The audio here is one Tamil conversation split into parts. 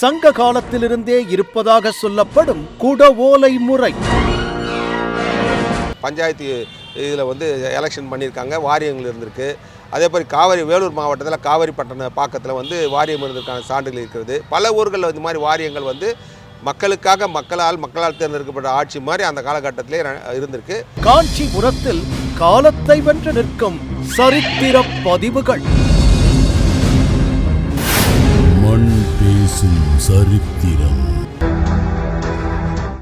சங்க காலத்திலிருந்தே இருப்பதாக சொல்லப்படும் குடவோலை முறை. பஞ்சாயத்து இதில் வந்து எலெக்ஷன் பண்ணியிருக்காங்க வாரியங்கள் இருந்திருக்கு. அதே மாதிரி காவிரி வேலூர் மாவட்டத்தில் காவிரிப்பட்டின பாக்கத்தில் வந்து வாரியம் இருந்திருக்கான சான்றுகள் இருக்கிறது. பல ஊர்களில் இந்த மாதிரி வாரியங்கள் வந்து மக்களுக்காக மக்களால் மக்களால் தேர்ந்தெடுக்கப்பட்ட ஆட்சி மாதிரி அந்த காலகட்டத்திலே இருந்திருக்கு. காஞ்சிபுரத்தில் காலத்தை வென்று நிற்கும் சரித்திர பதிவுகள். மண் பேசும் சரித்திரம்.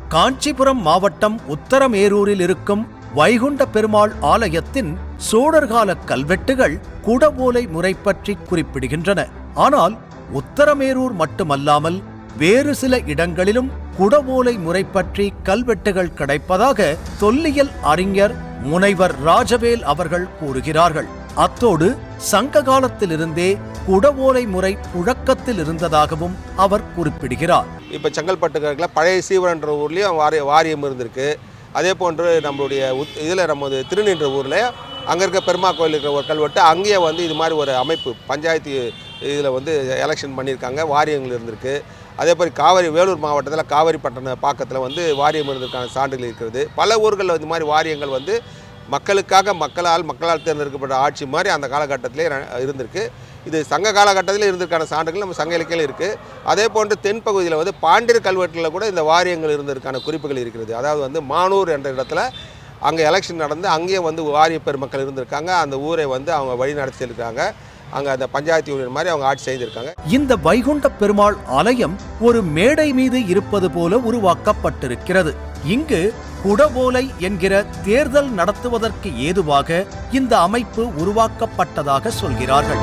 காஞ்சிபுரம் மாவட்டம் உத்தரமேரூரில் இருக்கும் வைகுண்ட பெருமாள் ஆலயத்தின் சோழர்கால கல்வெட்டுகள் குடவோலை முறை பற்றி குறிப்பிடுகின்றன. ஆனால் உத்தரமேரூர் மட்டுமல்லாமல் வேறு சில இடங்களிலும் குடவோலை முறை பற்றி கல்வெட்டுகள் கிடைப்பதாக தொல்லியல் அறிஞர் முனைவர் ராஜவேல் அவர்கள் கூறுகிறார்கள். அத்தோடு சங்க காலத்திலிருந்தே குடவோலை முறை புழக்கத்தில் இருந்ததாகவும் அவர் குறிப்பிடுகிறார். இப்போ செங்கல்பட்டுக்கில் பழைய சீவரன்ற ஊர்லேயும் வாரிய வாரியம் இருந்திருக்கு. அதே போன்று நம்மளுடைய உத் இதில் நமது திருநின்ற ஊரில் அங்கே இருக்க பெருமா கோயில் இருக்கிற ஒரு கல்வெட்டு அங்கேயே வந்து இது மாதிரி ஒரு அமைப்பு பஞ்சாயத்து இதில் வந்து எலெக்ஷன் பண்ணியிருக்காங்க வாரியங்கள் இருந்திருக்கு. அதே மாதிரி காவிரி வேலூர் மாவட்டத்தில் காவிரிப்பட்டின பாக்கத்தில் வந்து வாரியம் இருந்திருக்கான சான்றுகள் இருக்கிறது. பல ஊர்களில் இந்த மாதிரி வாரியங்கள் வந்து மக்களுக்காக மக்களால் மக்களால் தேர்ந்தெடுக்கப்பட்ட ஆட்சி மாதிரி அந்த காலகட்டத்திலே இருந்திருக்கு. இது சங்க காலகட்டத்தில் இருந்திருக்கான சான்றுகள் நம்ம சங்க இலக்கியில் இருக்குது அதே போன்று தென்பகுதியில் வந்து பாண்டியர் கல்வெட்டில் கூட இந்த வாரியங்கள் இருந்ததற்கான குறிப்புகள் இருக்கிறது. அதாவது வந்து மானூர் என்ற இடத்துல அங்கே எலெக்ஷன் நடந்து அங்கேயே வந்து வாரிய பெருமக்கள் இருந்திருக்காங்க. அந்த ஊரை வந்து அவங்க வழி நடத்தியிருக்காங்க அங்கே அந்த பஞ்சாயத்து யூனியன் மாதிரி அவங்க ஆட்சி செய்திருக்காங்க. இந்த வைகுண்ட பெருமாள் ஆலயம் ஒரு மேடை மீது இருப்பது போல உருவாக்கப்பட்டிருக்கிறது. இங்கு குடவோலை என்கிற தேர்தல் நடத்துவதற்கு ஏதுவாக இந்த அமைப்பு உருவாக்கப்பட்டதாக சொல்கிறார்கள்.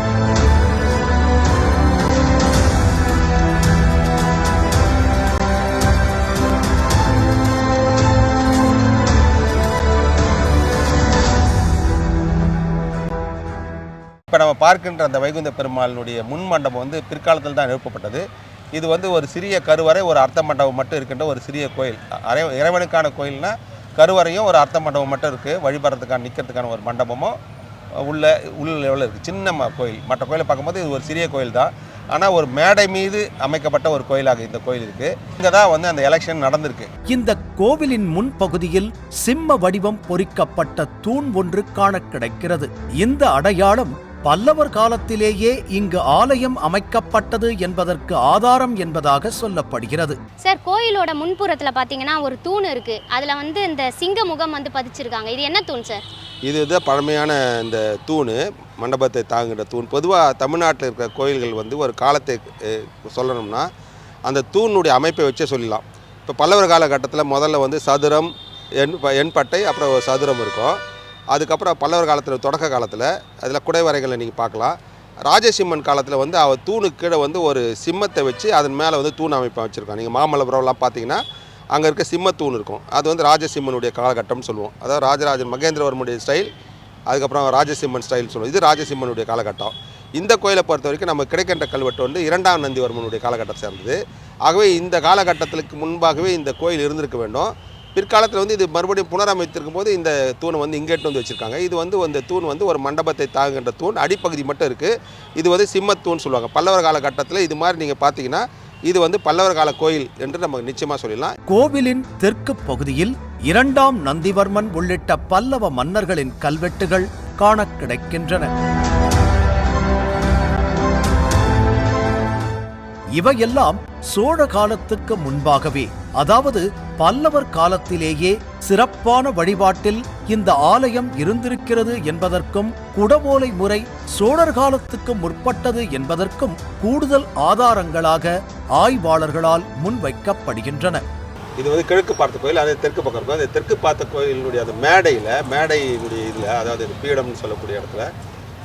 இப்போ நம்ம பார்க்கின்ற அந்த வைகுந்த பெருமாளினுடைய முன் மண்டபம் வந்து பிற்காலத்தில் தான் எழுப்பப்பட்டது இது வந்து ஒரு சிறிய கருவறை ஒரு அர்த்த மண்டபம் மட்டும் இருக்கின்ற ஒரு சிறிய கோயில். அரை இறைவனுக்கான கோயில்னா கருவறையும் ஒரு அர்த்த மண்டபம் மட்டும் இருக்குது வழிபடுறதுக்கான நிற்கிறதுக்கான ஒரு மண்டபமும் உள்ள உள்ள லெவலில் இருக்குது சின்ன கோயில். மற்ற கோயிலை பார்க்கும்போது இது ஒரு சிறிய கோயில் தான். ஆனால் ஒரு மேடை மீது அமைக்கப்பட்ட ஒரு கோயிலாக இந்த கோயில் இருக்குது இங்கே தான் வந்து அந்த எலெக்ஷன் நடந்திருக்கு. இந்த கோவிலின் முன்பகுதியில் சிம்ம வடிவம் பொறிக்கப்பட்ட தூண் ஒன்று காண கிடைக்கிறது. இந்த அடையாளம் பல்லவர் காலத்திலேயே இங்கு ஆலயம் அமைக்கப்பட்டது என்பதற்கு ஆதாரம் என்பதாக சொல்லப்படுகிறது. சார் கோயிலோட முன்புறத்துல பாத்தீங்கன்னா ஒரு தூண் இருக்கு. அதுல வந்து இந்த சிங்க முகம் வந்து பதிச்சிருக்காங்க. இது என்ன தூண் சார்? இது தான் பழமையான இந்த தூண் மண்டபத்தை தாங்குகிற தூண். பொதுவாக தமிழ்நாட்டில் இருக்கிற கோயில்கள் வந்து ஒரு காலத்தை சொல்லணும்னா அந்த தூணுடைய அமைப்பை வச்சே சொல்லலாம் இப்போ பல்லவர் காலகட்டத்தில் முதல்ல வந்து சதுரம் எண் எண்பட்டை அப்புறம் ஒரு சதுரம் இருக்கும். அதுக்கப்புறம் பல்லவர் காலத்தில் தொடக்க காலத்தில் அதில் குடைவரைகளை நீங்கள் பார்க்கலாம். ராஜசிம்மன் காலத்தில் வந்து அவர் தூணுக்கு கீழே வந்து ஒரு சிம்மத்தை வச்சு அதன் மேலே வந்து தூண் அமைப்பை வச்சுருக்கான் நீங்கள் மாமல்லபுரம்லாம் பார்த்தீங்கன்னா அங்கே இருக்க சிம்மத்தூண் இருக்கும். அது வந்து ராஜசிம்மனுடைய காலகட்டம்னு சொல்லுவோம். அதாவது ராஜராஜன் மகேந்திரவர்மனுடைய ஸ்டைல் அதுக்கப்புறம் ராஜசிம்மன் ஸ்டைல் சொல்லுவோம். இது ராஜசிம்மனுடைய காலகட்டம். இந்த கோயிலை பொறுத்த வரைக்கும் நம்ம கிடைக்கின்ற கல்வெட்டு வந்து இரண்டாம் நந்திவர்மனுடைய காலகட்டம் சேர்ந்தது. ஆகவே இந்த காலகட்டத்திற்கு முன்பாகவே இந்த கோயில் இருந்திருக்க வேண்டும். பிற்காலத்தில் வந்து இது மறுபடியும் புனரமைத்திருக்கும் போது இந்த தூண் வந்து இங்கேட்டு வந்து வச்சுருக்காங்க. இது வந்து அந்த தூண் வந்து ஒரு மண்டபத்தை தாங்குகின்ற தூண். அடிப்பகுதி மட்டும் இருக்குது இது வந்து சிம்மத்தூண் சொல்லுவாங்க. பல்லவர் காலகட்டத்தில் இது மாதிரி நீங்கள் பார்த்தீங்கன்னா இது வந்து பல்லவர் கால கோயில் என்று நம்ம நிச்சயமாக சொல்லலாம் கோவிலின் தெற்கு பகுதியில் இரண்டாம் நந்திவர்மன் உள்ளிட்ட பல்லவ மன்னர்களின் கல்வெட்டுகள் காண கிடைக்கின்றன. இவையெல்லாம் சோழ காலத்துக்கு முன்பாகவே அதாவது பல்லவர் காலத்திலேயே சிறப்பான வழிபாட்டில் இந்த ஆலயம் இருந்திருக்கிறது என்பதற்கும் குடவோலை முறை சோழர் காலத்துக்கு முற்பட்டது என்பதற்கும் கூடுதல் ஆதாரங்களாக ஆய்வாளர்களால் முன்வைக்கப்படுகின்றன. இது வந்து கிழக்கு பார்த்த கோயில் அதே தெற்கு பக்கம் இருக்கும். அந்த தெற்கு பார்த்த கோயிலினுடைய அந்த மேடையில் மேடையினுடைய இதில் அதாவது பீடம்னு சொல்லக்கூடிய இடத்துல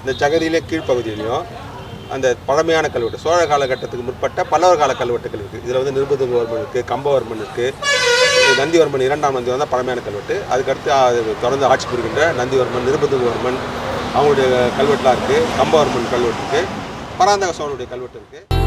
இந்த ஜகதியிலே கீழ்ப்பகுதியிலையும் அந்த பழமையான கல்வெட்டு சோழ காலகட்டத்துக்கு முற்பட்ட பல்லவர் கால கல்வெட்டுகள் இருக்குது இதில் வந்து நிருபதுங்கவர்மன் இருக்குது கம்பவர்மன் இருக்குது நந்திவர்மன் இரண்டாம் நந்தி தான் பழமையான கல்வெட்டு. அதுக்கடுத்து அது தொடர்ந்து ஆட்சி புரிகின்ற நந்திவர்மன் நிருபதுங்கவர்மன் அவங்களுடைய கல்வெட்டுலாம் இருக்குது கம்பவர்மன் கல்வெட்டு இருக்குது பராந்தக சோழனுடைய கல்வெட்டு இருக்குது